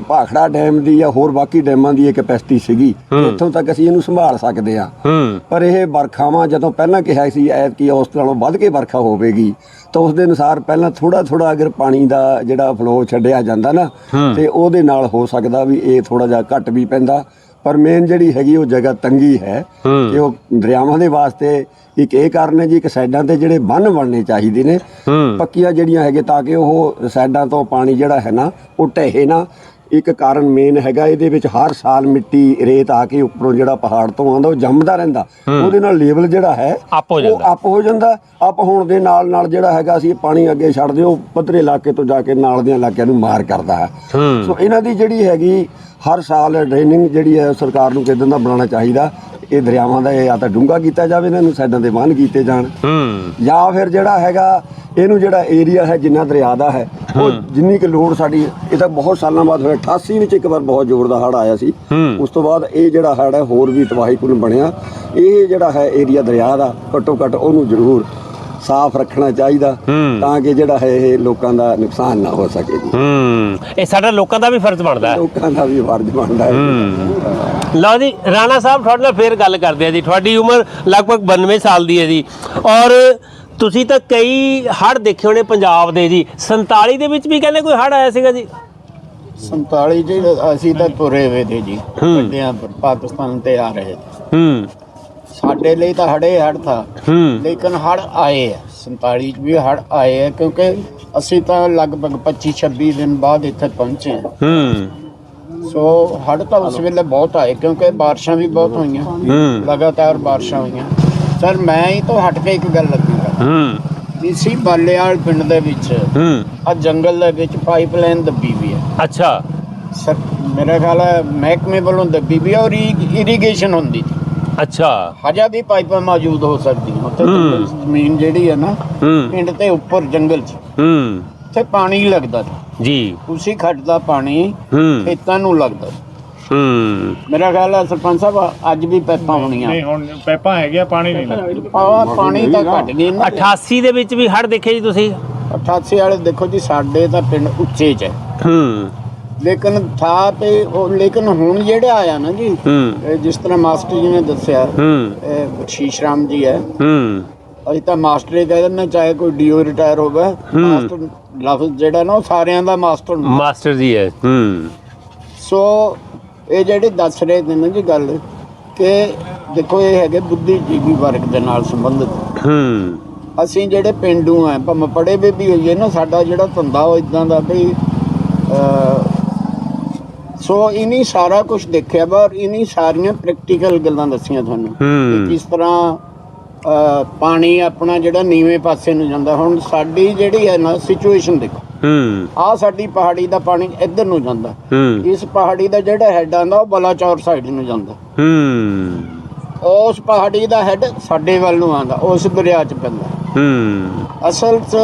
ਭਾਖੜਾ ਡੈਮ ਦੀ ਜਾਂ ਹੋਰ ਬਾਕੀ ਡੈਮਾਂ ਦੀ ਇਹ ਕੈਪੈਸਿਟੀ ਸੀਗੀ। ਇੱਥੋਂ ਤੱਕ ਅਸੀਂ ਇਹਨੂੰ ਸੰਭਾਲ ਸਕਦੇ ਹੂੰ। ਪਰ ਇਹ ਵਰਖਾਵਾਂ ਜਦੋਂ ਪਹਿਲਾਂ ਕਿਹਾ ਸੀ ਐਤਕੀ ਉਸ ਨਾਲੋਂ ਵੱਧ ਕੇ ਵਰਖਾ ਹੋਵੇਗੀ ਤਾਂ ਉਸ ਦੇ ਅਨੁਸਾਰ ਪਹਿਲਾਂ ਥੋੜਾ ਥੋੜਾ ਅਗਰ ਪਾਣੀ ਦਾ ਜਿਹੜਾ ਫਲੋ ਛੱਡਿਆ ਜਾਂਦਾ ਨਾ ਤੇ ਉਹਦੇ ਨਾਲ ਹੋ ਸਕਦਾ ਵੀ ਇਹ ਥੋੜਾ ਜਿਹਾ ਘੱਟ ਵੀ ਪੈਂਦਾ ਪਰ ਮੇਨ ਜਿਹੜੀ ਹੈਗੀ ਉਹ ਜਗ੍ਹਾ ਤੰਗੀ ਹੈ ਕਿ ਉਹ ਦਰਿਆਵਾਂ ਦੇ ਵਾਸਤੇ ਇੱਕ ਇਹ ਕਾਰਨ ਹੈ ਜੀ ਇੱਕ ਸਾਈਡਾਂ ਤੇ ਜਿਹੜੇ ਬੰਨ ਬਣਨੇ ਚਾਹੀਦੇ ਨੇ। ਪੱਕੀਆਂ ਜਿਹੜੀਆਂ ਹੈਗੇ ਤਾਂ ਕਿ ਉਹ ਸਾਈਡਾਂ ਤੋਂ ਪਾਣੀ ਜਿਹੜਾ ਹੈ ਨਾ ਉਹ ਢਹੇ ਨਾ। ਇੱਕ ਕਾਰਨ ਮੇਨ ਹੈਗਾ ਇਹਦੇ ਵਿੱਚ ਹਰ ਸਾਲ ਮਿੱਟੀ ਰੇਤ ਆ ਕੇ ਉੱਪਰੋਂ ਜਿਹੜਾ ਪਹਾੜ ਤੋਂ ਆਉਂਦਾ ਉਹ ਜੰਮਦਾ ਰਹਿੰਦਾ। ਉਹਦੇ ਨਾਲ ਲੈਵਲ ਜਿਹੜਾ ਹੈ Up ਹੋ ਉਹ ਜਾਂਦਾ। ਅਪ ਹੋ ਜਾਂਦਾ। ਅਪ ਹੋਣ ਦੇ ਨਾਲ ਨਾਲ ਜਿਹੜਾ ਹੈਗਾ ਅਸੀਂ ਪਾਣੀ ਅੱਗੇ ਛੱਡਦੇ ਉਹ ਪੱਧਰੇ ਇਲਾਕੇ ਤੋਂ ਜਾ ਕੇ ਨਾਲ ਦੇ ਇਲਾਕਿਆਂ ਨੂੰ ਮਾਰ ਕਰਦਾ ਹੈ। ਸੋ ਇਹਨਾਂ ਦੀ ਜਿਹੜੀ ਹੈਗੀ ਹਰ ਸਾਲ ਡਰੇਨਿੰਗ ਜਿਹੜੀ ਹੈ ਸਰਕਾਰ ਨੂੰ ਕਿਦਾਂ ਦਾ ਬਣਾਉਣਾ ਚਾਹੀਦਾ ਇਹ ਦਰਿਆਵਾਂ ਦਾ ਇਹ ਜਾਂ ਤਾਂ ਡੂੰਘਾ ਕੀਤਾ ਜਾਵੇ ਇਹਨਾਂ ਨੂੰ ਸਾਈਡਾਂ ਤੇ ਬੰਨ ਕੀਤੇ ਜਾਣ। ਹੂੰ। ਜਾਂ ਫਿਰ ਜਿਹੜਾ ਹੈਗਾ ਇਹਨੂੰ ਜਿਹੜਾ ਏਰੀਆ ਹੈ ਜਿੰਨਾ ਦਰਿਆ ਦਾ ਹੈ ਉਹ ਜਿੰਨੀ ਕਿ ਲੋੜ ਸਾਡੀ ਇਹ ਤਾਂ ਬਹੁਤ ਸਾਲਾਂ ਬਾਅਦ ਹੋਇਆ। 88 ਵਿੱਚ ਇੱਕ ਵਾਰ ਬਹੁਤ ਜ਼ੋਰ ਦਾ ਹੜ੍ਹ ਆਇਆ ਸੀ। ਉਸ ਤੋਂ ਬਾਅਦ ਇਹ ਜਿਹੜਾ ਹੜ੍ਹ ਹੈ ਹੋਰ ਵੀ ਤਬਾਹੀਪੂਰਨ ਬਣਿਆ। ਇਹ ਜਿਹੜਾ ਹੈ ਏਰੀਆ ਦਰਿਆ ਦਾ ਘੱਟੋ ਘੱਟ ਉਹਨੂੰ ਜ਼ਰੂਰ ਸਾਫ਼ ਰੱਖਣਾ ਚਾਹੀਦਾ ਤਾਂ ਕਿ ਜਿਹੜਾ ਹੈ ਇਹ ਲੋਕਾਂ ਦਾ ਨੁਕਸਾਨ ਨਾ ਹੋ ਸਕੇ ਜੀ। ਹੂੰ। ਇਹ ਸਾਡਾ ਲੋਕਾਂ ਦਾ ਵੀ ਫਰਜ਼ ਬਣਦਾ ਹੈ। ਲੋਕਾਂ ਦਾ ਵੀ ਫਰਜ਼ ਬਣਦਾ ਹੈ ਲਓ ਜੀ ਰਾਣਾ ਸਾਹਿਬ ਤੁਹਾਡੇ ਨਾਲ ਫੇਰ ਗੱਲ ਕਰਦੇ ਆ ਜੀ। ਤੁਹਾਡੀ ਉਮਰ ਲਗਭਗ 92 ਸਾਲ ਦੀ ਹੈ ਜੀ। ਔਰ ਤੁਸੀਂ ਤਾਂ ਕਈ ਹੜ੍ਹ ਦੇਖੇ ਹੋਣੇ ਪੰਜਾਬ ਦੇ ਜੀ। 47 ਦੇ ਵਿੱਚ ਵੀ ਕਹਿੰਦੇ ਕੋਈ ਹੜ੍ਹ ਆਇਆ ਸੀਗਾ ਜੀ? 47 ਜੀ ਅਸੀਂ ਤਾਂ ਤੁਰੇ ਹੋਏ ਤੇ ਜੀ। ਪਰ ਪਾਕਿਸਤਾਨ ਤੇ ਆ ਰਹੇ। ਹੂੰ। ਸਾਡੇ ਲਈ ਤਾਂ ਹੜੇ ਹੜ ਥਾ। ਹੂੰ। ਲੇਕਿਨ ਹੜ ਆਏ ਆ। 47 ਚ ਵੀ ਹੜ ਆਏ ਆ ਕਿਉਂਕਿ ਅਸੀਂ ਤਾਂ ਲਗਭਗ 25 26 ਦਿਨ ਬਾਅਦ ਇੱਥੇ ਪਹੁੰਚੇ ਹਾਂ। ਹੂੰ। ਸੋ ਹੜ ਤਾਂ ਉਸ ਵੇਲੇ ਬਹੁਤ ਆਏ ਕਿਉਂਕਿ ਬਾਰਿਸ਼ਾਂ ਵੀ ਬਹੁਤ ਹੋਈਆਂ। ਹੂੰ। ਲਗਾਤਾਰ ਬਾਰਿਸ਼ਾਂ ਹੋਈਆਂ। ਸਰ ਮੈਂ ਹੀ ਤੋਂ ਹਟ ਕੇ ਇੱਕ ਗੱਲ ਲੱਗੂਗਾ ਹੂੰ। ਇਸੀ ਬਾਲੇਵਾਲ ਪਿੰਡ ਦੇ ਵਿੱਚ ਹੂੰ। ਆ ਜੰਗਲ ਦੇ ਵਿੱਚ ਪਾਈਪਲਾਈਨ ਦੱਬੀ ਵੀ ਹੈ ਅੱਛਾ। ਸਰ ਮੇਰਾ ਖਿਆਲ ਹੈ ਮਹਿਕਮੇ ਵੱਲੋਂ ਦੱਬੀ ਵੀ ਹੈ ਔਰ ਇਰੀਗੇਸ਼ਨ ਹੁੰਦੀ ਸੀ। ਅੱਛਾ। ਹਜਾ ਵੀ ਪਾਈਪਾਂ ਮੌਜੂਦ ਹੋ ਸਕਦੀਆਂ। ਉੱਥੇ ਜੰਗਲ ਜ਼ਮੀਨ ਜਿਹੜੀ ਹੈ ਨਾ ਹੂੰ। ਪਿੰਡ ਤੇ ਉੱਪਰ ਜੰਗਲ 'ਚ। ਹੂੰ। ਉੱਥੇ ਪਾਣੀ ਲੱਗਦਾ। ਸੀ ਜੀ। ਉਸੇ ਖੱਡ ਦਾ ਪਾਣੀ ਹੂੰ। ਖੇਤਾਂ ਨੂੰ ਲੱਗਦਾ। ਹੂੰ। ਮੇਰਾ ਖਿਆਲ ਹੈ ਸਰਪੰਚ ਸਾਹਿਬ ਅੱਜ ਵੀ ਪੈਪਾਂ ਹੋਣੀਆਂ। ਨਹੀਂ ਹੁਣ ਪੈਪਾਂ ਹੈਗੀਆਂ ਪਾਣੀ ਨਹੀਂ ਲੱਗਦਾ। ਪਾਣੀ ਤਾਂ ਘਟ ਗਈ ਨਾ। 88 ਦੇ ਵਿੱਚ ਵੀ ਹੜ੍ਹ ਦੇਖੇ ਜੀ ਤੁਸੀਂ? 88 ਵਾਲੇ ਦੇਖੋ ਜੀ ਸਾਡੇ ਤਾਂ ਪਿੰਡ ਉੱਚੇ 'ਚ ਹੈ। ਹੂੰ। ਲੇਕਿਨ ਥਾ ਤੇ ਉਹ ਲੇਕਿਨ ਹੁਣ ਜਿਹੜਾ ਆਇਆ ਨਾ ਜੀ ਇਹ ਜਿਸ ਤਰ੍ਹਾਂ ਮਾਸਟਰ ਜੀ ਨੇ ਦੱਸਿਆ ਇਹ ਬਖਸ਼ੀਸ਼ ਰਾਮ ਜੀ ਹੈ। ਹੂੰ। ਅਸੀਂ ਤਾਂ ਮਾਸਟਰ ਹੀ ਕਹਿ ਦਿੰਦੇ ਚਾਹੇ ਕੋਈ ਡੀਓ ਰਿਟਾਇਰ ਹੋਵੇ ਮਾਸਟਰ ਲਫ਼ਜ਼ ਜਿਹੜਾ ਨਾ ਉਹ ਸਾਰਿਆਂ ਦਾ ਮਾਸਟਰ। ਮਾਸਟਰ ਜੀ ਹੈ ਹੂੰ। ਸੋ ਇਹ ਜਿਹੜੇ ਦੱਸ ਰਹੇ ਨੇ ਨਾ ਜੀ ਗੱਲ ਕਿ ਦੇਖੋ ਇਹ ਹੈਗੇ ਬੁੱਧੀਜੀਵੀ ਵਰਗ ਦੇ ਨਾਲ ਸੰਬੰਧਿਤ। ਹੂੰ। ਅਸੀਂ ਜਿਹੜੇ ਪਿੰਡੂ ਆ ਭਾਵੇਂ ਪੜੇ ਵੀ ਹੋਈਏ ਨਾ ਸਾਡਾ ਜਿਹੜਾ ਧੰਦਾ ਉਹ ਇਦਾਂ ਦਾ ਵੀ ਸੋ ਇਨੀ ਸਾਰਾ ਕੁਝ ਦੇਖਿਆ ਵਾ ਔਰ ਇਨੀ ਸਾਰੀਆਂ ਪ੍ਰੈਕਟੀਕਲ ਗੱਲਾਂ ਦੱਸੀਆਂ ਤੁਹਾਨੂੰ। ਕਿ ਕਿਸ ਤਰ੍ਹਾਂ ਪਾਣੀ ਆਪਣਾ ਜਿਹੜਾ ਨੀਵੇਂ ਪਾਸੇ ਨੂੰ ਜਾਂਦਾ ਹੁਣ ਸਾਡੀ ਜਿਹੜੀ ਹੈ ਨਾ ਸਿਚੁਏਸ਼ਨ ਦੇਖੋ। ਹੂੰ। ਆ ਸਾਡੀ ਪਹਾੜੀ ਦਾ ਪਾਣੀ ਇੱਧਰ ਨੂੰ ਜਾਂਦਾ। ਹੂੰ। ਇਸ ਪਹਾੜੀ ਦਾ ਜਿਹੜਾ ਹੈਡ ਆਂਦਾ ਉਹ ਬਲਾਚੌਰ ਸਾਈਡ ਨੂੰ ਜਾਂਦਾ। ਹੂੰ। ਉਸ ਪਹਾੜੀ ਦਾ ਹੈਡ ਸਾਡੇ ਵੱਲ ਨੂੰ ਆਂਦਾ ਉਸ ਦਰਿਆ 'ਚ ਪੈਂਦਾ। ਹੂੰ। ਅਸਲ 'ਚ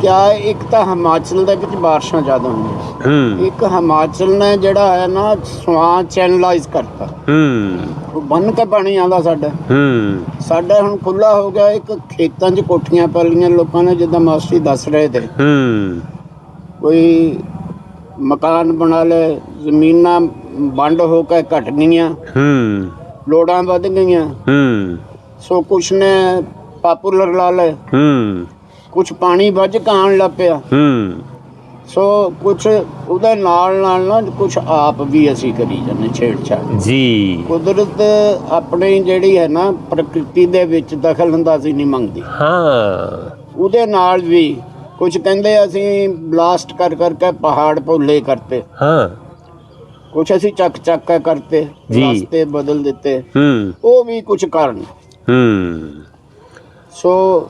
ਕਿਆ ਇੱਕ ਤਾਂ ਹਿਮਾਚਲ ਦੇ ਵਿੱਚ ਬਾਰਿਸ਼ਾਂ ਜ਼ਿਆਦਾ ਹੁੰਦੀਆਂ ਹੂੰ। ਇੱਕ ਹਿਮਾਚਲ ਨੇ ਜਿਹੜਾ ਹੈ ਨਾ ਸਵਾਂ ਚੈਨਲਾਈਜ਼ ਕਰਤਾ। ਹੂੰ। ਉਹ ਬੰਨ ਕੇ ਪਾਣੀ ਆਂਦਾ ਸਾਡਾ। ਹੂੰ। ਸਾਡਾ ਹੁਣ ਖੁੱਲਾ ਹੋ ਗਿਆ ਇੱਕ ਖੇਤਾਂ 'ਚ ਕੋਠੀਆਂ ਪਾ ਲਈਆਂ ਲੋਕਾਂ ਨੇ ਜਿੱਦਾਂ ਮਾਸਟਰੀ ਦੱਸ ਰਹੇ ਤੇ। ਹੂੰ। ਕੋਈ ਮਕਾਨ ਬਣਾ ਲਏ ਜ਼ਮੀਨਾਂ ਵੰਡ ਹੋ ਕੇ ਘਟ ਗਈਆਂ। ਹੂੰ। ਲੋੜਾਂ ਵੱਧ ਗਈਆਂ। ਹੂੰ। ਸੋ ਕੁਛ ਨੇ ਪਾਪੂਲਰ ਲਾ ਲਏ। ਹੂੰ। ਕੁਛ ਪਾਣੀ ਵੱਜ ਕਾਣ ਲੱਗ ਪਿਆ। ਹੂੰ। ਸੋ ਕੁਛ ਉਹਦੇ ਨਾਲ ਨਾਲ ਨਾ ਕੁਛ ਆਪ ਵੀ ਅਸੀਂ ਕਰੀ ਜਾਂਦੇ ਛੇੜਛਾੜ। ਜੀ। ਕੁਦਰਤ ਆਪਣੀ ਜਿਹੜੀ ਹੈ ਨਾ ਪ੍ਰਕਿਰਤੀ ਦੇ ਵਿੱਚ ਦਖਲ ਅੰਦਾਜ਼ੀ ਨਹੀਂ ਮੰਗਦੀ। ਹਾਂ। ਉਹਦੇ ਨਾਲ ਵੀ ਕੁਝ ਕਹਿੰਦੇ ਅਸੀਂ ਬਲਾਸਟ ਕਰ ਕਰਕੇ ਪਹਾੜ ਭੁੱਲੇ ਕਰਤੇ। ਹਾਂ। ਕੁਛ ਅਸੀਂ ਚੱਕ ਚੱਕ ਕੇ ਕਰਤੇ। ਰਸਤੇ ਬਦਲ ਦਿੱਤੇ। ਹੂੰ। ਉਹ ਵੀ ਕੁਝ ਕਾਰਨ। ਹੂੰ। ਸੋ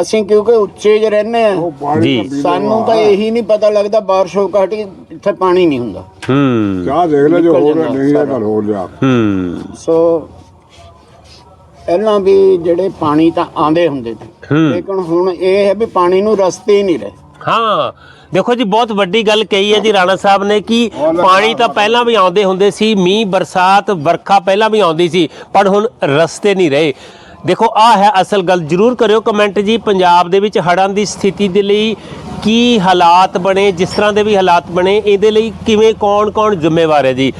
ਅਸੀਂ ਕਿਉਂਕਿ ਉੱਚੇ 'ਚ ਰਹਿੰਦੇ ਆ ਜੀ। ਸਾਨੂੰ ਤਾਂ ਇਹੀ ਨਹੀਂ ਪਤਾ ਲੱਗਦਾ ਬਾਰਿਸ਼ ਹੋ ਇੱਥੇ ਪਾਣੀ ਨਹੀਂ ਹੁੰਦਾ। ਹੂੰ। ਚਾਹ ਦੇਖ ਲੈ ਜੋ ਜਾਂਦਾ ਨਹੀਂ ਇਹ। ਗੱਲ ਹੋਰ ਲਿਆ ਹੂੰ। ਸੋ ਪਹਿਲਾਂ ਵੀ ਜਿਹੜੇ ਪਾਣੀ ਤਾਂ ਆਂਦੇ ਹੁੰਦੇ ਸੀ। ਹੂੰ। ਲੇਕਿਨ ਹੁਣ ਇਹ ਹੈ ਵੀ ਪਾਣੀ ਨੂੰ ਰਸਤੇ ਹੀ ਨਹੀਂ ਰਹੇ। ਹਾਂ ਦੇਖੋ ਜੀ ਬਹੁਤ ਵੱਡੀ ਗੱਲ ਕਹੀ ਹੈ ਜੀ ਰਾਣਾ ਸਾਹਿਬ ਨੇ ਕਿ ਪਾਣੀ ਤਾਂ ਪਹਿਲਾਂ ਵੀ ਆਉਂਦੇ ਹੁੰਦੇ ਸੀ ਮੀਂਹ ਬਰਸਾਤ ਵਰਖਾ ਪਹਿਲਾਂ ਵੀ ਆਉਂਦੀ ਸੀ ਪਰ ਹੁਣ ਰਸਤੇ ਨਹੀਂ ਰਹੇ। ਦੇਖੋ ਆ ਹੈ ਅਸਲ ਗੱਲ। ਜਰੂਰ ਕਰਿਓ ਕਮੈਂਟ ਜੀ, ਪੰਜਾਬ ਦੇ ਵਿੱਚ ਹੜ੍ਹਾਂ ਦੀ ਸਥਿਤੀ ਦੇ ਲਈ ਕੀ ਹਾਲਾਤ ਬਣੇ, ਜਿਸ ਤਰ੍ਹਾਂ ਦੇ ਵੀ ਹਾਲਾਤ ਬਣੇ, ਇਹਦੇ ਲਈ ਕਿਵੇਂ ਕੌਣ ਕੌਣ ਜ਼ਿੰਮੇਵਾਰ ਹੈ ਜੀ?